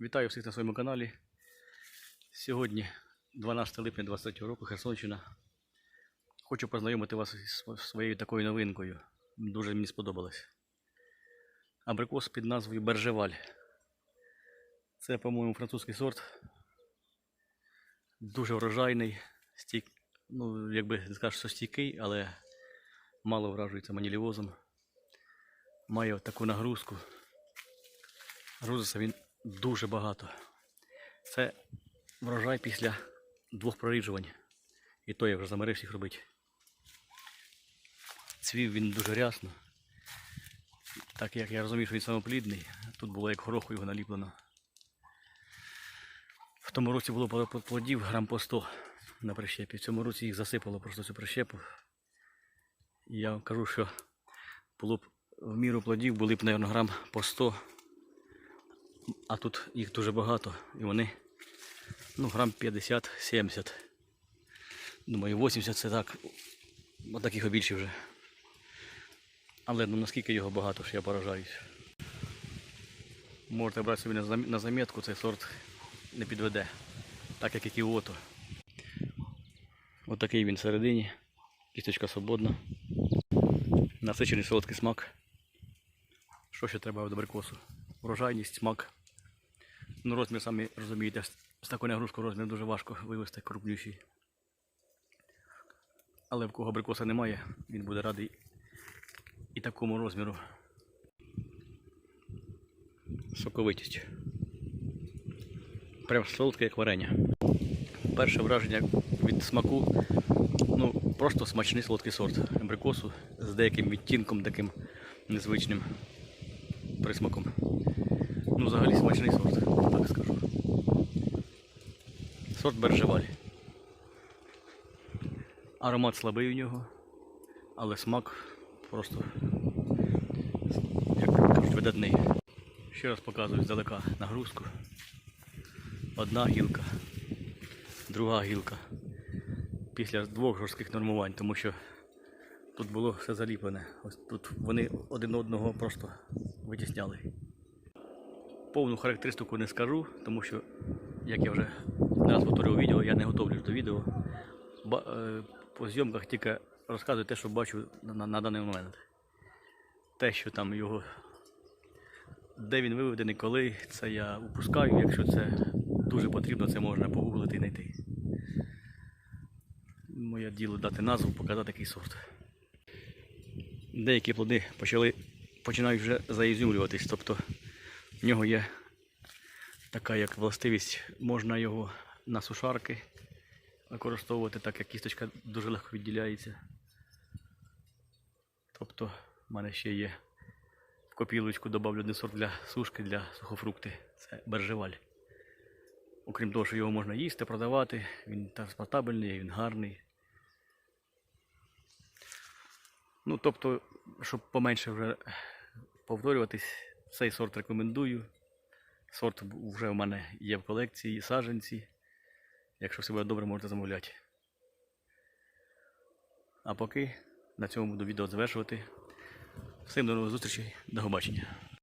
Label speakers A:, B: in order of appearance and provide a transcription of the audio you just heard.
A: Вітаю всіх на своєму каналі. Сьогодні 12 липня 23 року, Херсонщина. Хочу познайомити вас із своєю такою новинкою. Дуже мені сподобалось. Абрикос під назвою Бержеваль. Це, по-моєму, французький сорт. Дуже врожайний, стійк... ну, якби не скажеш, що стійкий, але мало вражується манілівозом. Має таку нагрузку. Грузиться він дуже багато. Це врожай після двох проріджувань. І то я вже замирився їх робити. Цвів він дуже рясно. Так як я розумію, що він самоплідний, тут було як гороху його наліплено. В тому році було плодів грам по 100 на прищепі. В цьому році їх засипало просто цю прищепу. Я вам кажу, що було б в міру плодів були б, мабуть, грам по 100 а тут їх дуже багато і вони ну, грам 50-70. Думаю, 80 це так. От таких більше вже. Але ну наскільки його багато, що я поражаюсь. Можете брати собі на зам- замітку, цей сорт не підведе. Так як і кіото. Ось такий він всередині. Кісточка свободна. Насичений солодкий смак. Що ще треба від абрикосу? Врожайність, смак. Ну, розмір, самі розумієте, з- такою нагрузкою розмір дуже важко вивести крупніший. Але в кого абрикоса немає, він буде радий і такому розміру. Соковитість. Прям солодке, як варення. Перше враження від смаку, ну, просто смачний солодкий сорт абрикосу з деяким відтінком таким незвичним присмаком. Ну, взагалі смачний сорт. Сорт бержеваль. Аромат слабий у нього, але смак просто, як кажуть, видатний. Ще раз показую здалека нагрузку. Одна гілка, друга гілка. Після двох жорстких нормувань, тому що тут було все заліплене. Ось тут вони один одного просто витісняли. Повну характеристику не скажу, тому що, як я вже не раз повторював відео, я не готовлюсь до відео. Ба- е, по зйомках тільки розказую те, що бачу на, на, на даний момент. Те, що там його. Де він виведений, коли, це я упускаю. Якщо це дуже потрібно, це можна погуглити і знайти. Моє діло дати назву, показати який сорт. Деякі плоди почали, починають вже заізюмлюватись, тобто в нього є така як властивість, можна його на сушарки використовувати, так як кісточка дуже легко відділяється. Тобто в мене ще є в копілочку добавлю один сорт для сушки, для сухофрукти. Це бержеваль. Окрім того, що його можна їсти, продавати, він транспортабельний, він гарний. Ну, тобто, щоб поменше вже повторюватись, цей сорт рекомендую. Сорт вже в мене є в колекції, саджанці. Якщо все буде добре, можете замовляти. А поки на цьому буду відео завершувати. Всім до нових зустрічей, до побачення.